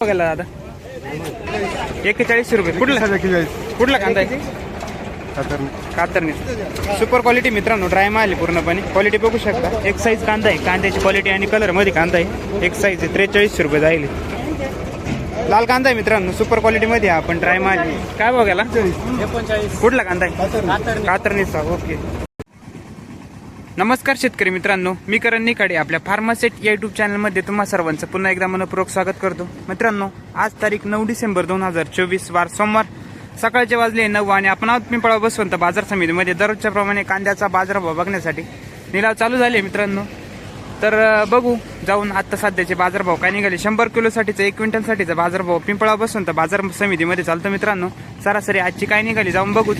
बघायला दादा. एक्केचाळीसशे रुपये. कुठला? कुठला कांदा आहे? कातरणी. सुपर क्वालिटी मित्रांनो ड्राय माल पूर्णपणे. क्वालिटी बघू शकता. एक साईज कांदा आहे. कांद्याची क्वालिटी आणि कलरमध्ये कांदा आहे. एक साईज आहे. त्रेचाळीसशे रुपये जाईल. लाल कांदा आहे मित्रांनो. सुपर क्वालिटी मध्ये आपण ड्राय माल. काय बघायला? कुठला कांदा आहे? कातरणीचा. ओके नमस्कार शेतकरी मित्रांनो मी करण निखाडे आपल्या फार्मासेट या युट्यूब चॅनलमध्ये तुम्हा सर्वांचं पुन्हा एकदा मनपूर्वक स्वागत करतो. मित्रांनो आज तारीख नऊ डिसेंबर दोन हजार चोवीस वार सोमवार. सकाळचे वाजले नऊ आणि आपण आहोत पिंपळा बसवंत बाजार समितीमध्ये. दररोजच्या प्रमाणे कांद्याचा बाजारभाव बघण्यासाठी निलाव चालू झाले मित्रांनो. तर बघू जाऊन आत्ता सध्याचे बाजारभाव काय निघाले. शंभर किलोसाठीचा एक क्विंटलसाठीचा बाजारभाव पिंपळा बसवंत बाजार समितीमध्ये चालतो मित्रांनो. सरासरी आजची काय निघाली जाऊन बघू.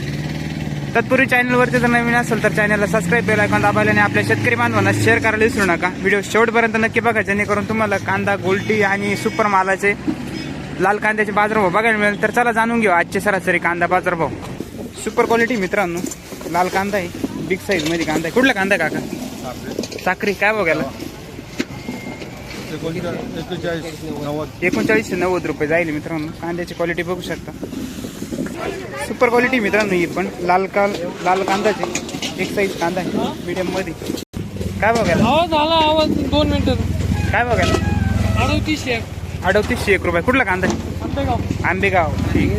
तत्पूर्वी चॅनलवरती जर नवीन असेल तर चॅनलला सबस्क्राईब केला ऐकून दाबायला आणि आपल्या शेतकरी बांधवांना शेअर करायला विसरू नका. व्हिडिओ शेवटपर्यंत नक्की बघा जेणेकरून तुम्हाला कांदा गोल्टी आणि सुपर मालाचे लाल कांद्याचे बाजारभाव बघायला मिळेल. तर चला जाणून घेऊ आजचे सरासरी कांदा बाजारभाव. सुपर क्वालिटी मित्रांनो लाल कांदा आहे बिग साईजमध्ये कांदा आहे. कुठला कांदा काका? साखरी काय बघायला एकोणचाळीस नव्वद. एकोणचाळीसशे नव्वद रुपये जाईल मित्रांनो. कांद्याची क्वालिटी बघू शकता. सुपर क्वालिटी मित्रांनो ही पण. लाल काल लाल कांदाचे. एक साईज कांदा आहे. मीडियममध्ये. काय बघायला? आवाज आला आवाज दोन मिनिटं. काय बघायला? अडतीसशे अडतीसशे एक रुपये. कुठला कांदा? आहे आंबेगाव. आंबेगाव. ठीक.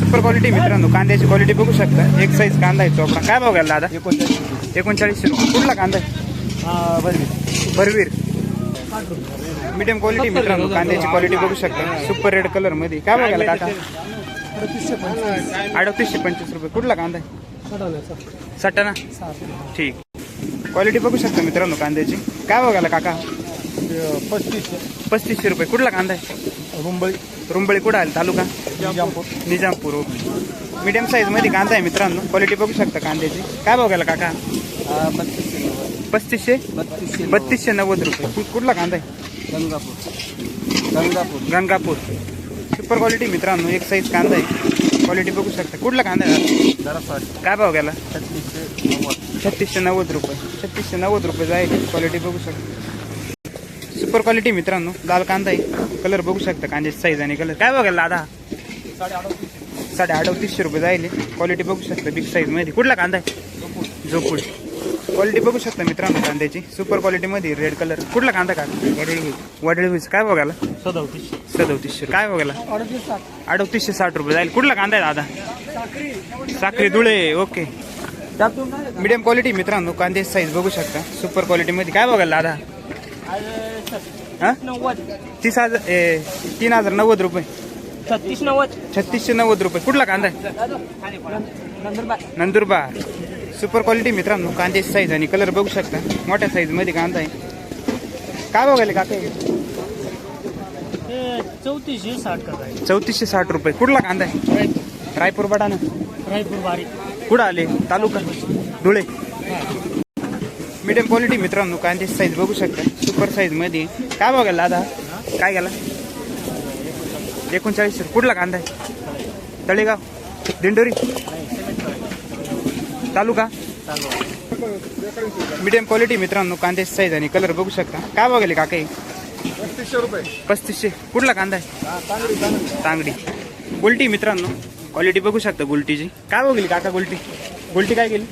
सुपर क्वालिटी मित्रांनो. कांद्याची क्वालिटी बघू शकता. एक साईज कांदा आहे चोपडा काय बघायला दादा? एकोणचाळीस एकोणचाळीसशे रुपये. कुठला कांदा आहे? भरवीर. मीडियम क्वालिटी मित्रांनो. कांद्याची क्वालिटी बघू शकता. सुपर रेड कलरमध्ये. काय बघायला काका अडतीसशे पंचवीस. रुपये. कुठला कांदा आहे? सटाणा? ठीक. क्वालिटी बघू शकता मित्रांनो कांद्याची. काय बघायला काका? पस्तीस पस्तीसशे. रुपये. कुठला कांदा आहे? मुंबई रुंबळी कुठं आले तालुका? निजामपूर. निजामपूर मीडियम साईजमध्ये कांदा आहे मित्रांनो. क्वालिटी बघू शकता कांद्याची. काय बघायला काका? पस्तीसशे बत्तीसशे बत्तीसशे नव्वद रुपये. कुठला कांदा आहे? गंगापूर. गंगापूर. गंगापूर. सुपर क्वालिटी मित्रांनो एक साईज कांदा आहे. क्वालिटी बघू शकता. कुठला कांदा आहे काय भाव गेला? छत्तीसशे नव्वद छत्तीसशे नव्वद रुपये. छत्तीसशे नव्वद रुपये जाईल क्वालिटी बघू शकता. सुपर क्वालिटी मित्रांनो लाल कांदा आहे. कलर बघू शकता कांद्याची साईज आणि कलर काय बघायला दादा? साडे अडतीसशे रुपये जाईल. क्वालिटी बघू शकता बिग साईजमध्ये. कुठला कांदा आहे? झोपूड. क्वालिटी बघू शकता मित्रांनो कांद्याची. सुपर क्वालिटी मध्ये रेड कलर कुठला कांदा का? वडळी वीज काय बघायला? सदतीसशे. सदतीसशे. काय बघायला? अडतीसशे साठ. रुपये. जाईल. कुठला कांदा आहे दादा? Sakhri. Dhule. Okay medium quality मित्रांनो कांद्याची साईज बघू शकता. सुपर क्वालिटी मध्ये. काय बघायला दादा? तीस हजार ए, तीन हजार नव्वद रुपये. छत्तीस नव्वद. छत्तीसशे नव्वद रुपये. कुठला कांदा आहे? नंदुरबार. नंदुरबार. सुपर क्वालिटी मित्रांनो कांद्याची साईज आणि कलर बघू शकता. मोठ्या साईजमध्ये कांदा आहे. काय बघायला काका? हे? चौतीसशे साठ चौतीसशे साठ रुपये. कुठला कांदा आहे? रायपूर. बटाणा. रायपूर बारी. कुठं आले? तालुका? धुळे. मीडियम क्वालिटी मित्रांनो कांद्याची साईज बघू शकता. सुपर साईजमध्ये. काय बघायला दादा? काय गेला? एकोणचाळीस कुठला कांदा आहे? तळेगाव. दिंडोरी. तालुका? मीडियम क्वालिटी मित्रांनो कांद्याची साईज आणि कलर बघू शकता. काय बघायला काका? पस्तीसशे रुपये. पस्तीसशे. कुठला कांदा आहे? तांगडी गुलटी मित्रांनो क्वालिटी बघू शकता गुलटीची. काय बघली काका गुलटी? गुलटी काय गेली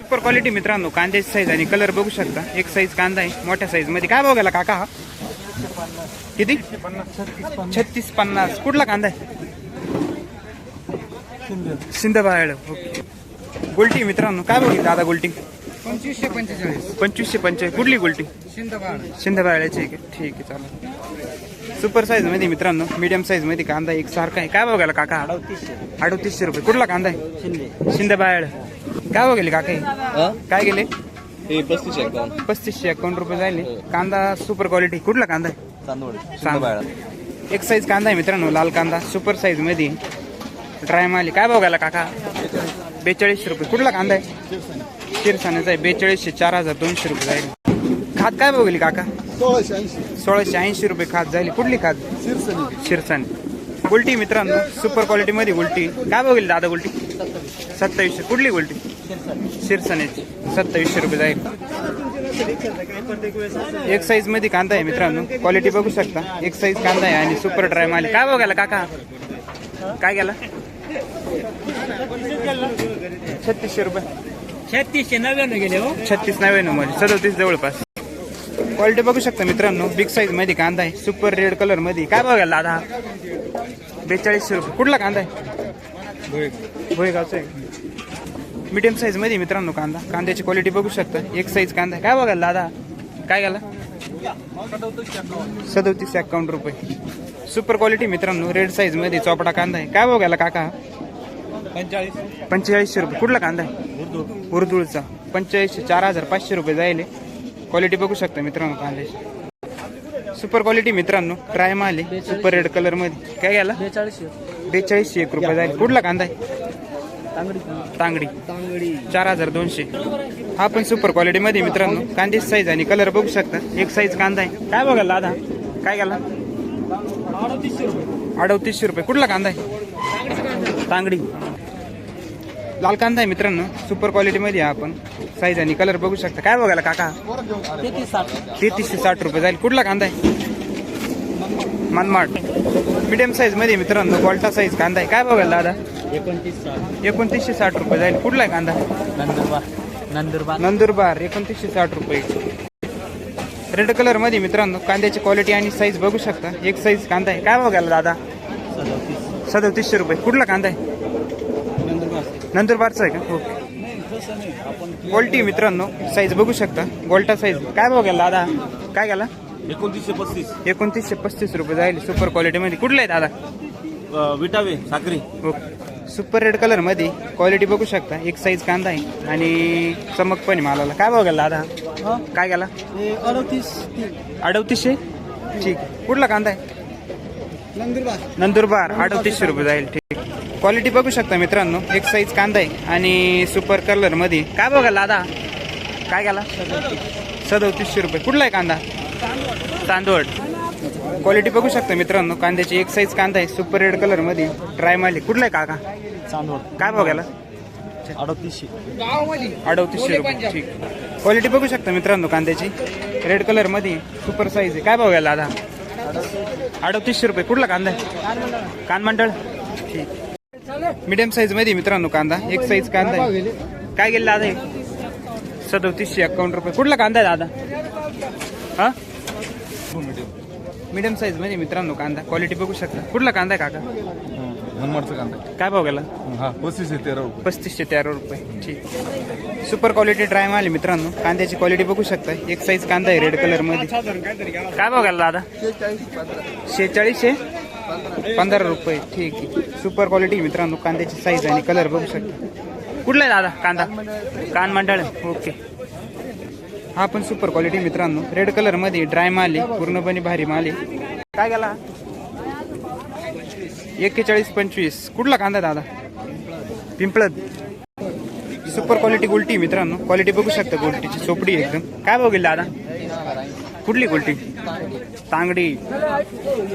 सुपर क्वालिटी मित्रांनो कांद्याची साईज आणि कलर बघू शकता. एक साईज कांदा आहे मोठ्या साईजमध्ये. काय बघायला काका हा? किती? छत्तीस पन्नास. कुठला कांदा आहे? सिंधबाळ ओके. गुलटी मित्रांनो. काय बघितलं दादा गुलटी? पंचवीसशे पंचेचाळीस. पंचवीसशे पंचवीस कुठली गुलटी? शिंदबाळ शिंदबाळ्याची आहे का? ठीक आहे चालेल. सुपर साईजमध्ये मित्रांनो. मीडियम साईजमध्ये कांदा एक सारखा आहे. काय बघायला काका? अडतीसशे. रुपये. कुठला कांदा आहे? शिंदे. शिंदबाळ काय बघायले काका हे? काय गेले? हे पस्तीसशे एकदम पस्तीसशे अकाउंट रुपये जायले. कांदा सुपर क्वालिटी कुठला कांदा आहे? तांदूळ सांग एक साईज कांदा आहे मित्रांनो लाल कांदा. सुपर साईजमध्ये ड्राय माली. काय बघायला काका? बेचाळीसशे रुपये. कुठला कांदा आहे? शिरसाण्याचा आहे. बेचाळीसशे चार हजार दोनशे रुपये जाईल. खात काय बघली काका? सोळाशे ऐंशी सोळाशे ऐंशी रुपये खात जाईल. कुठली खात? शिरसनी शिरसाने उलटी मित्रांनो सुपर क्वालिटी मध्ये उलटी. काय बघितली दादा उलटी? सत्तावीसशे. कुठली उलटी? शिरसाण्याची. सत्तावीसशे रुपये जाईल. एक साईजमध्ये कांदा आहे मित्रांनो. क्वालिटी बघू शकता. एक साईज कांदा आहे आणि सुपर ड्राय माल काय बघायला काका? काय गेला? छत्तीसशे रुपये. छत्तीसशे नव्याण्णव गेले हो. छत्तीस नव्याण्णवमध्ये सदोतीस जवळपास. क्वालिटी बघू शकता मित्रांनो बिग साईजमध्ये कांदा आहे सुपर रेड कलरमध्ये. काय बघायला दादा? बेचाळीसशे रुपये. कुठला कांदा आहे? भोयगावचा आहे. मीडियम साईजमध्ये मित्रांनो कांदा. कांद्याची क्वालिटी बघू शकता. एक साईज कांदा काय बघायला दादा? काय गेला? सदोतीस अकाउंट रुपये. सुपर क्वालिटी मित्रांनो रेड साईजमध्ये चोपडा कांदा आहे. काय बघायला काका? पंचेचाळीस. पंचेचाळीसशे रुपये. कुठला कांदा आहे? उर्दूळचा पंचेचाळीसशे चार हजार पाचशे रुपये जाईल क्वालिटी बघू शकता मित्रांनो कांद्याची. सुपर क्वालिटी मित्रांनो. ट्राय माल आहे सुपर रेड कलरमध्ये. काय घ्यायला? बेचाळीसशे. एक रुपये जाईल कुठला कांदा आहे? तांगडी. तांगडी. चार हजार दोनशे. हा पण सुपर क्वालिटी मध्ये मित्रांनो. कांद्याची साईज आणि कलर बघू शकता. एक साईज कांदा आहे. काय बघायला दादा? काय घ्याला अडतीसशे रुपये. अडतीसशे रुपये. कुठला कांदा आहे? तांगडी. लाल कांदा आहे मित्रांनो. सुपर क्वालिटी मध्ये आहे आपण. साईज आणि कलर बघू शकता. काय बघायला काका? तेहतीस साठ तेहतीसशे साठ रुपये जाईल. कुठला कांदा आहे? मनमाड. मीडियम साईजमध्ये मित्रांनो. गोल्टा साईज कांदा आहे. काय बघायला दादा? एकोणतीस एकोणतीसशे साठ रुपये जाईल. कुठला आहे कांदा? नंदुरबार. नंदुरबार. नंदुरबार. एकोणतीसशे साठ रुपये. रेड कलरमध्ये मित्रांनो. कांद्याची क्वालिटी आणि साईज बघू शकता. एक साईज कांदा आहे. काय बघायला दादा? सदतीस सदतीसशे रुपये. कुठला कांदा आहे? नंदुरबारचा आहे का? ओके गोल्टी मित्रांनो. साईज बघू शकता. गोल्टा साईज काय बघायला दादा? काय गेला? एकोणतीसशे पस्तीस. एकोणतीसशे पस्तीस रुपये जाईल सुपर क्वालिटी मध्ये. कुठला आहे दादा? Vitave Sakhri. Okay super red कलरमध्ये क्वालिटी बघू शकता. एक साईज कांदा आहे आणि चमक पण आहे मालाला. काय बघायला दादा? काय गेला? अडतीस अडतीसशे? ठीक कुठला कांदा आहे? नंदुरबार. नंदुरबार. अडतीसशे रुपये जाईल. ठीक. क्वालिटी बघू शकता मित्रांनो. एक साईज कांदा आहे आणि सुपर कलरमध्ये. काय बघायला दादा? काय गेला सदतीसशे रुपये. कुठला आहे कांदा? तांदूळ क्वालिटी बघू शकता मित्रांनो. कांद्याची एक साईज कांदा आहे सुपर रेड कलरमध्ये. ड्राय माल कुठला आहे काका? चांदवड. काय बघायला अडतीसशे. अडतीसशे रुपये. ठीक. क्वालिटी बघू शकता मित्रांनो कांद्याची. रेड कलरमध्ये. सुपर साईज आहे. काय बघायला दादा? अडतीसशे रुपये. कुठला कांदा आहे? कानमंडळ ठीक. मीडियम साईजमध्ये मित्रांनो कांदा. एक साईज कांदा आहे. काय गेलं दादा हे? सदोतीसशे अकाउंट रुपये. कुठला कांदा आहे दादा? हा? मीडियम साईजमध्ये मित्रांनो कांदा. क्वालिटी बघू शकता. कुठला कांदा आहे काका? मनमाडचा कांदा. काय भाव गेला? हा पस्तीस आहे तेरा रुपये. पस्तीसशे तेरा रुपये. ठीक. सुपर क्वालिटी ड्राय माल मित्रांनो. कांद्याची क्वालिटी बघू शकता. एक साईज कांदा आहे रेड कलरमध्ये. काय बघायला दादा? शेहेचाळीसशे? पंधरा रुपये. ठीक आहे. सुपर क्वालिटी मित्रांनो कांद्याची साईज आणि कलर बघू शकता. कुठला आहे दादा कांदा? कान मंडळ ओके हा पण सुपर क्वालिटी मित्रांनो. रेड कलरमध्ये ड्राय माल आहे पूर्णपणे भारी माल आहे. काय गेला? एक्केचाळीस पंचवीस. कुठला कांदा दादा? पिंपळद. सुपर क्वालिटी गुलटी मित्रांनो. क्वालिटी बघू शकता गुलटीची. चोपडी आहे एकदम. काय बघेल दादा? कुठली गुलटी? तांगडी.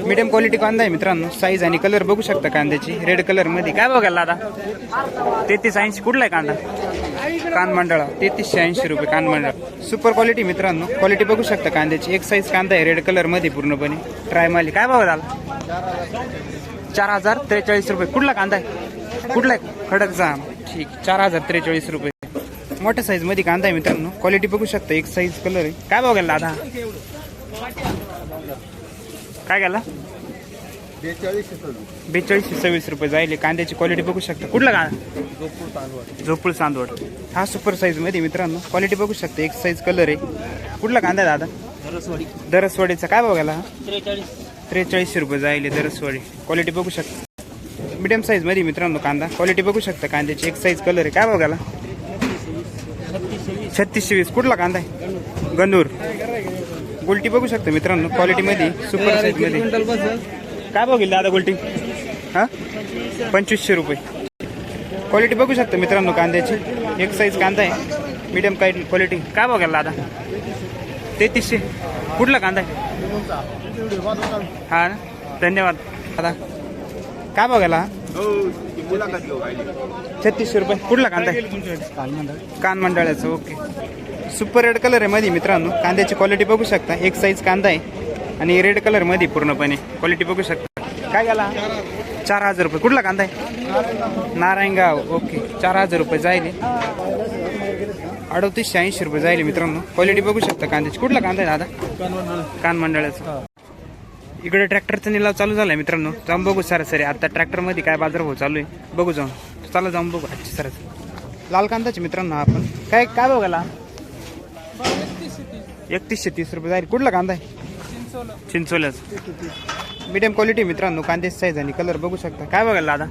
मीडियम क्वालिटी कांदा आहे मित्रांनो. साईज आणि कलर बघू शकता कांद्याची. रेड कलरमध्ये. काय बघायला आता तेहतीस ऐंशी. कुठला आहे कांदा? कान मंडळा तेहतीसशे ऐंशी रुपये कान मंडळ सुपर क्वालिटी मित्रांनो. क्वालिटी बघू शकता कांद्याची. एक साईज कांदा आहे रेड कलरमध्ये पूर्णपणे. ट्राय माली काय बघा आला चार हजार त्रेचाळीस रुपये. कुठला कांदा आहे? कुठला आहे? जाम. ठीक. चार हजार त्रेचाळीस रुपये. मोठ्या साईजमध्ये कांदा आहे मित्रांनो. क्वालिटी बघू शकता. एक साईज कलर आहे. काय बघायला दादा? काय गेला बेचाळीसशे सव्वीस रुपये जाईल. कांद्याची क्वालिटी बघू शकता. कुठला कांदा? झोपूळ चांदवड हा सुपर साईजमध्ये मित्रांनो. क्वालिटी बघू शकता. एक साईज कलर आहे. कुठला कांदा दादा? दरसवाडीचा. काय बघायला हा? त्रेचाळीस. त्रेचाळीसशे रुपये जाईल दरसवाडी. क्वालिटी बघू शकता. मीडियम साईजमध्ये मित्रांनो कांदा. क्वालिटी बघू शकता कांद्याची. एक साईज कलर आहे. काय बघायला छत्तीसशे वीस कुठला कांदा आहे? गंदूर गुलटी बघू शकता मित्रांनो क्वालिटी मध्ये सुपर साईजमध्ये. काय बघेल दादा गुलटी? हा? पंचवीसशे रुपये. क्वालिटी बघू शकता मित्रांनो कांद्याची. एक साईज कांदा आहे. मीडियम काय क्वालिटी काय बघाल दादा तेहतीसशे. कुठला कांदा आहे? हा धन्यवाद. दादा काय बघायला छत्तीसशे रुपये. कुठला कांदा आहे? कान मंडळाचं ओके. सुपर रेड कलर आहे मध्ये मित्रांनो. कांद्याची क्वालिटी बघू शकता. एक साईज कांदा आहे. आणि रेड कलरमध्ये पूर्णपणे. क्वालिटी बघू शकता. काय गेला चार हजार रुपये. कुठला कांदा आहे? नारायणगाव. ओके चार हजार रुपये जाईल अडतीसशे ऐंशी रुपये जाईल मित्रांनो. क्वालिटी बघू शकता कांद्याची. कुठला कांदा आहे दादा? कान मंडळाचा. इकडे ट्रॅक्टरचा निलाव चालू झाला आहे मित्रांनो. जाऊन बघू सरासरी. आता ट्रॅक्टरमध्ये काय बाजार भाव चालू आहे. बघू जाऊन. चला जाऊन बघू. अच्छा सरासरी. लाल कांदाचे मित्रांनो आपण. काय काय बघायला एकतीसशे तीस. रुपये जाईल कुठला कांदा आहे? चिंचोल्याचा मीडियम क्वालिटी मित्रांनो कांद्याची साईज आणि कलर बघू शकता. काय बघायला दादा?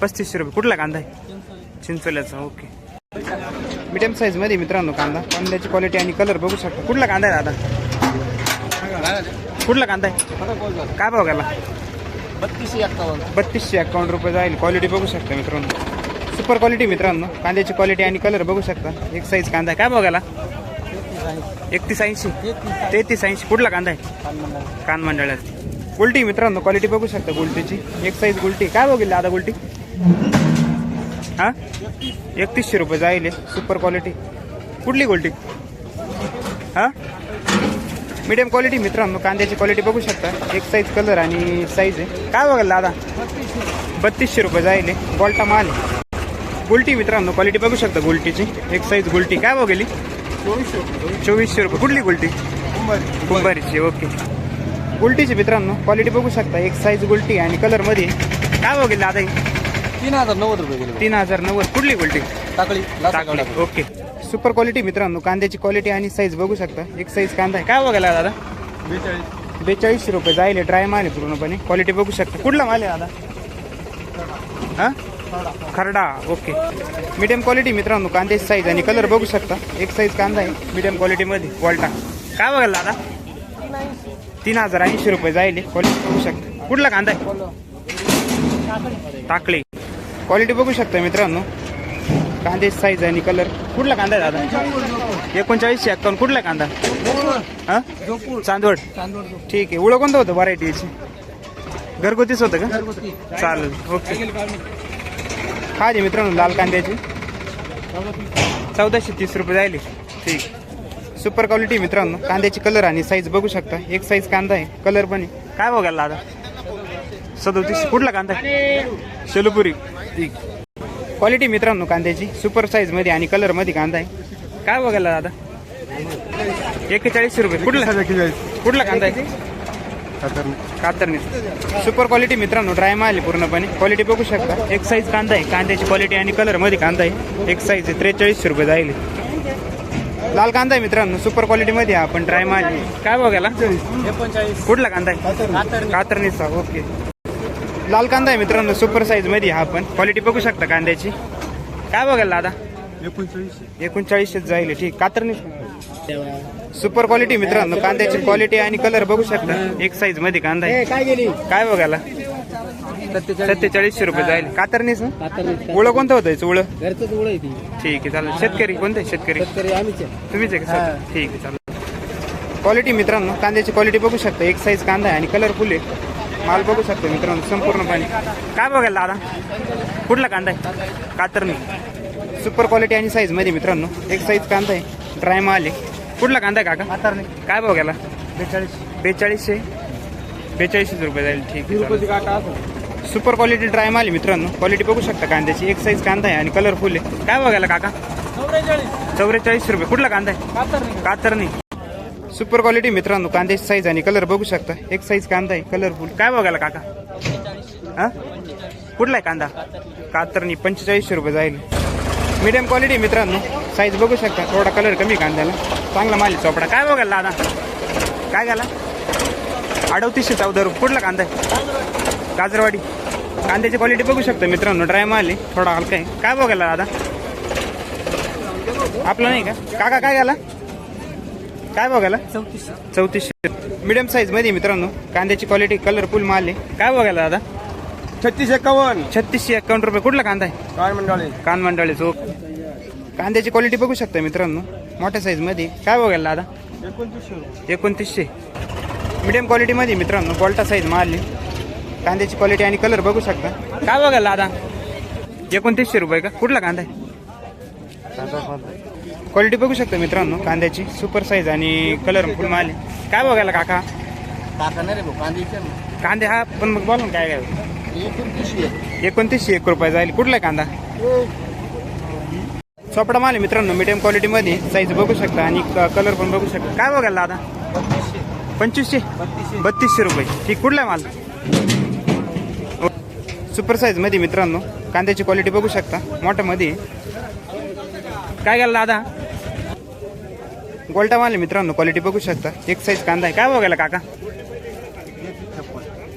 पस्तीसशे. रुपये. कुठला कांदा आहे? चिंचोल्याचा ओके. मीडियम साईजमध्ये मित्रांनो कांदा. कांद्याची क्वालिटी आणि कलर बघू शकता. कुठला कांदा आहे दादा? कुठला कांदा आहे? काय बघायला? बत्तीसशे एक्कावन्न. बत्तीसशे अकाउंट रुपये जाईल. क्वालिटी बघू शकता मित्रांनो. सुपर क्वालिटी मित्रांनो. कांद्याची क्वालिटी आणि कलर बघू शकता. एक साईज कांदा आहे. काय बघायला? एकतीस ऐंशी. तेहतीस ऐंशी. कुठला कांदा आहे? कान मंडळात. गुलटी मित्रांनो क्वालिटी बघू शकता गुलटीची एक साईज गुलटी काय बघितली आता गुलटी हा? एकतीसशे रुपये जाईल सुपर क्वालिटी कुठली गुलटी हा? मीडियम क्वालिटी मित्रांनो कांद्याची क्वालिटी बघू शकता. एक साईज कलर आणि साईज आहे. काय बघाल दादा? बत्तीसशे रुपये जाईल गोल्टा माल आहे. गुलटी मित्रांनो क्वालिटी बघू शकता गुलटीची एक साईज गुलटी काय बघेली चोवीसशे रुपये. कुठली गुलटी? कुंभारीची ओके. गुलटीची मित्रांनो क्वालिटी बघू शकता. एक साईज गुलटी आणि कलरमध्ये काय बघेल दादा? तीन हजार नव्वद रुपये गेले. तीन हजार नव्वद. कुठली गुलटी? टाकळी ओके. सुपर क्वालिटी मित्रांनो कांद्याची क्वालिटी आणि साईज बघू शकता. एक साईज कांदा आहे. काय बघायला दादा? बेचाळीसशे रुपये. जाईल ड्राय माल आहे पूर्णपणे. क्वालिटी बघू शकता. कुठला माल आहे दादा? हा? खरडा ओके. मीडियम क्वालिटी मित्रांनो कांद्याची साईज आणि कलर बघू शकता. एक साईज कांदा आहे मीडियम क्वालिटीमध्ये वॉल्टा. काय बघायला दादा? तीन हजार ऐंशी रुपये जाईल क्वालिटी बघू शकता. कुठला कांदा आहे? टाकळी. क्वालिटी बघू शकता मित्रांनो. कांद्याची साईज आणि कलर कुठला कांदा आहे दादा? एकोणचाळीसशे अकाउंट कुठला कांदा? हा? चांदवड. ठीक आहे. उळं कोणतं होतं व्हरायटीची घरगुतीच होतं का? चालेल. ओके. खाजे मित्रांनो लाल कांद्याची. चौदाशे तीस रुपये जायले ठीक. सुपर क्वालिटी मित्रांनो. कांद्याची कलर आणि साईज बघू शकता. एक साईज कांदा आहे. कलर पण आहे. काय बघायला दादा? सदोतीस. कुठला कांदा शेलुपुरी. ठीक. क्वालिटी मित्रांनो कांद्याची. सुपर साईजमध्ये आणि कलरमध्ये कांदा आहे. काय बघायला दादा? एक्केचाळीसशे रुपये. कुठला? कुठला कांदा आहे? कातरणी. सुपर क्वालिटी मित्रांनो ड्राय माल आहे पूर्णपणे. क्वालिटी बघू शकता. एक साईज कांदा आहे. कांद्याची क्वालिटी आणि कलरमध्ये कांदा आहे. एक साईज आहे. त्रेचाळीसशे रुपये जाईल. लाल कांदा आहे मित्रांनो. सुपर क्वालिटी मध्ये आहे, आपण ड्राय माल आहे. काय बघायला एकोणचाळीस. कुठला कांदा आहे? कातरणीचा. ओके लाल कांदा आहे मित्रांनो. सुपर साईजमध्ये हा आपण. क्वालिटी बघू शकता कांद्याची. काय बघायला दादा? एकोणचाळीसशे. एकोणचाळीसशे जाईल. ठीक. कातरणी सुपर क्वालिटी मित्रांनो. कांद्याची क्वालिटी आणि कलर बघू शकता. एक साईजमध्ये कांदा आहे. काय गेली? काय बघायला सत्तेचाळीस. सत्तेचाळीसशे रुपये जाईल. कातरणीच ना? कातर उळं कोणतं होतं याचं घरचंच आहे ती. ठीक आहे चालेल. शेतकरी कोणतं आहे शेतकरी. तुम्हीच आहे का? ठीक आहे चालेल. क्वालिटी मित्रांनो. कांद्याची क्वालिटी बघू शकता. एक साईज कांदा आहे आणि कलरफुल आहे. माल बघू शकतो मित्रांनो संपूर्णपणे. काय बघायला दादा? कुठला कांदा आहे? कातरणी सुपर क्वालिटी आणि साईजमध्ये मित्रांनो. एक साईज कांदा आहे. ड्राय माल आहे. कुठला कांदा आहे काका? कातर नाही काय बघायला बेचाळीस. बेचाळीसशे बेचाळीसशे रुपये जाईल ठीक आहे चालेल. सुपर क्वालिटी ड्राय माल आहे मित्रांनो. क्वालिटी बघू शकता कांद्याची. एक साईज कांदा आहे आणि कलरफुल आहे. काय बघायला काका? चौवेचाळीस चौवेचाळीस रुपये. कुठला कांदा आहे? कातर नाही कातरणी सुपर क्वालिटी मित्रांनो. कांद्याची साईज आणि कलर बघू शकता. एक साईज कांदा आहे कलरफुल काय बघायला काका? हा? कुठला आहे कांदा? कातरणी. पंचेचाळीसशे रुपये जाईल. मीडियम क्वालिटी मित्रांनो. साईज बघू शकता. थोडा कलर कमी कांद्याला. चांगला माल चोपडा. काय बघायला दादा? काय घाला अडवतीसशे चौदा रुपये. कुठला कांदा आहे? गाजरवाडी. कांद्याची क्वालिटी बघू शकता मित्रांनो. ड्राय माल आहे. थोडा हलका आहे. काय बघायला दादा? आपलं नाही का? काका काय घाला काय बघायला चौतीसशे. चौतीसशे. मिडियम साईजमध्ये मित्रांनो. कांद्याची क्वालिटी कलरफुल माल आहे. काय बघायला दादा? छत्तीस एक्कावन्न छत्तीसशे अकाउंट रुपये. कुठला कांदा आहे? काय मंडळी. कान मंडळी चोक कांद्याची क्वालिटी बघू शकता मित्रांनो. मोठ्या साईजमध्ये. काय बघायला दादा? एकोणतीसशे रुपये. एकोणतीसशे. मिडियम क्वालिटी मध्ये मित्रांनो बॉल्टा साईज माल आहे कांद्याची क्वालिटी आणि कलर बघू शकता. काय बघायला दादा? एकोणतीसशे रुपये का? कुठला कांदा आहे? क्वालिटी बघू शकता मित्रांनो कांद्याची. सुपर साईज आणि कलर फुल माल आहे. काय बघायला काका? काका नाही रे भाऊ कांदे कांदे हा पण मग बोला ना काय काय. एकोणतीसशे एक. रुपये जाईल. कुठला कांदा? चोपडा माल मित्रांनो मीडियम क्वालिटीमध्ये साईज बघू शकता आणि कलर पण बघू शकता. काय बघायला दादा? पंचवीसशे? बत्तीसशे. रुपये. ठीक कुठला माल? सुपर साईजमध्ये मित्रांनो. कांद्याची क्वालिटी बघू शकता. मोठ्यामध्ये काय गेला दादा? गोल्टा माल मित्रांनो क्वालिटी बघू शकता. एक साईज कांदा आहे. काय बघायला काका?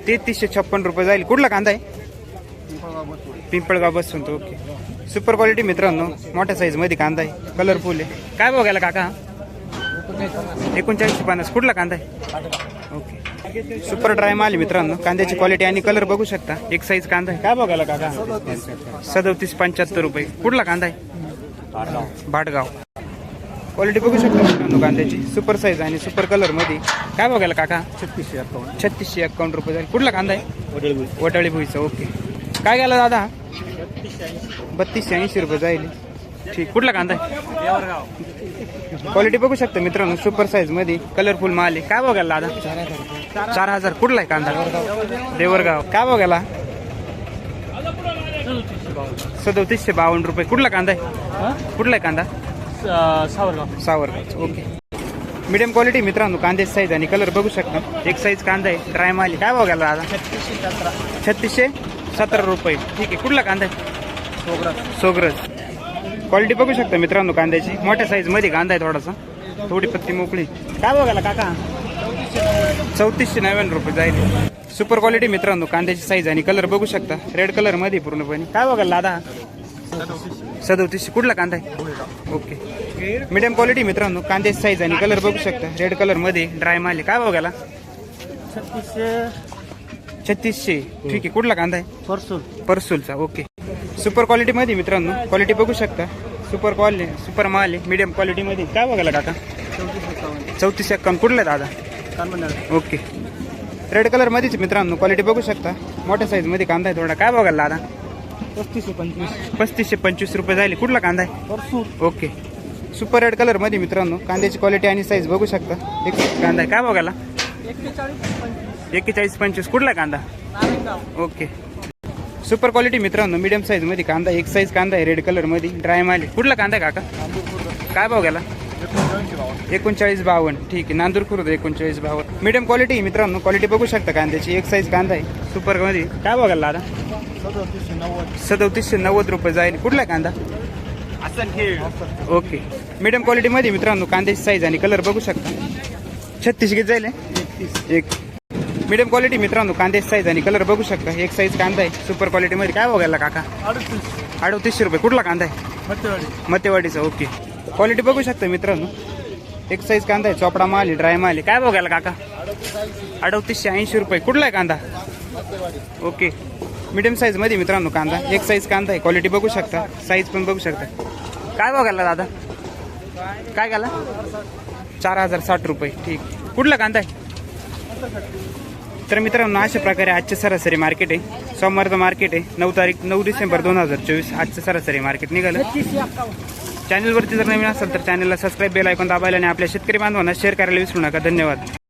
तेहतीसशे छप्पन रुपये जाईल. कुठला कांदा आहे? पिंपळगाव बसून तो ओके. सुपर क्वालिटी मित्रांनो मोठ्या साईजमध्ये कांदा आहे. कलरफुल आहे. काय बघायला काका? एकोणचाळीसशे पन्नास. कुठला कांदा आहे? ओके. सुपर ड्राय माल मित्रांनो. कांद्याची क्वालिटी आणि कलर बघू शकता. एक साईज कांदा आहे. काय बघायला काका? सदोतीस पंच्याहत्तर रुपये. कुठला कांदा आहे? भाटगाव. क्वालिटी बघू शकता मित्रांनो कांद्याची. सुपर साईज आणि सुपर कलरमध्ये. काय बघायला काका? छत्तीसशे अकाउंट छत्तीसशे अकाउंट रुपये जाईल कुठला कांदा आहे? वटाळी भुईचा ओके काय गेला दादा? बत्तीसशे ऐंशी रुपये जाईल. ठीक. कुठला कांदा आहे? क्वालिटी बघू शकता मित्रांनो. सुपर साईजमध्ये. कलरफुल माल आहे. काय बघायला दादा? चार हजार. कुठला आहे कांदा? देवरगाव. काय बघायला? सदोतीसशे बावन्न. रुपये. कुठला कांदा आहे? कुठला आहे कांदा? Savargaon. Savargaon okay. Medium quality मित्रांनो कांद्याची साईज आणि कलर बघू शकता. एक साईज कांदा आहे ड्राय माल. काय बघायला दादा? छत्तीसशे सतरा. रुपये. ठीक आहे कुठला कांदा आहे? सोगरज क्वालिटी बघू शकता मित्रांनो कांद्याची. मोठ्या साईजमध्ये कांदा आहे थोडासा. थोडी पत्ती मोकळी. काय बघायला काका? चौतीसशे नव्याण्णव रुपये जाईल. सुपर क्वालिटी मित्रांनो कांद्याची साईज आणि कलर बघू शकता. रेड कलरमध्ये पूर्णपणे. काय बघायला दादा? सदोतीसशे कुठला कांदा आहे? ओके. मीडियम क्वालिटी मित्रांनो कांद्याची साईज आणि कलर बघू शकता. रेड कलरमध्ये ड्राय माल काय बघायला छत्तीसशे. छत्तीसशे. ठीक आहे. कुठला कांदा आहे? परसूल परसूलचा. ओके. सुपर क्वालिटीमध्ये मित्रांनो क्वालिटी बघू शकता. सुपर क्वालिटी सुपर माल आहे. मीडियम क्वालिटीमध्ये काय बघायला काका? चौतीस एक्कावन्न कुठलं आहे दादा? ओके. रेड कलरमध्येच मित्रांनो क्वालिटी बघू शकता. मोठ्या साईजमध्ये कांदा आहे थोडा. काय बघायला दादा? पस्तीसशे पंचवीस. पस्तीसशे पंचवीस रुपये जाईल कुठला कांदा आहे? ओके. सुपर रेड कलरमध्ये मित्रांनो कांद्याची क्वालिटी आणि साईज बघू शकता. एक कांदा आहे काय बघायला? एक्केचाळीस पंचवीस. कुठला कांदा? ओके. सुपर क्वालिटी मित्रांनो मीडियम साईजमध्ये कांदा एक साईज कांदा आहे रेड कलरमध्ये. ड्राय माल कुठला कांदा काका? काय भाव गेला एकोणचाळीस बावन्न. ठीक आहे. नांदूर खुर्द एकोणचाळीस बावन्न. मीडियम क्वालिटी मित्रांनो. क्वालिटी बघू शकता कांद्याची. एक साईज कांदा आहे. सुपरमध्ये. काय बघायला दादा? सदतीसशे नव्वद सदोतीसशे नव्वद रुपये जाईल. कुठला आहे कांदा? असं खेळ. ओके. मीडियम क्वालिटी मध्ये मित्रांनो कांद्याची साईज आणि कलर बघू शकता. छत्तीस किती जाईल हे? एक. मीडियम क्वालिटी मित्रांनो कांद्याची साईज आणि कलर बघू शकता. एक साईज कांदा आहे सुपर क्वालिटीमध्ये काय बघायला काका? अडतीस. अडतीसशे रुपये. कुठला कांदा आहे? मतेवाडीचा ओके. क्वालिटी बघू शकता मित्रांनो. एक साईज कांदा आहे चोपडा माल ड्राय माल काय बघायला काका? अडतीसशे ऐंशी रुपये. कुठला आहे कांदा? ओके. मीडियम साईजमध्ये मित्रांनो कांदा. एक साईज कांदा आहे. क्वालिटी बघू शकता. साईज पण बघू शकता. काय बघायला दादा? काय घाला चार हजार साठ रुपये. ठीक. कुठला कांदा आहे? तर मित्रांनो अशा प्रकारे आजचे सरासरी मार्केट आहे. सोमवारचं मार्केट आहे. नऊ तारीख नऊ डिसेंबर दोन हजार चोवीस. आजचं सरासरी मार्केट निघालं. चॅनलवरती जर नवीन असेल तर चॅनलला सबस्क्राईब बेल ऐकून दाबायला आणि आपल्या शेतकरी बांधवांना शेअर करायला विसरू नका. धन्यवाद.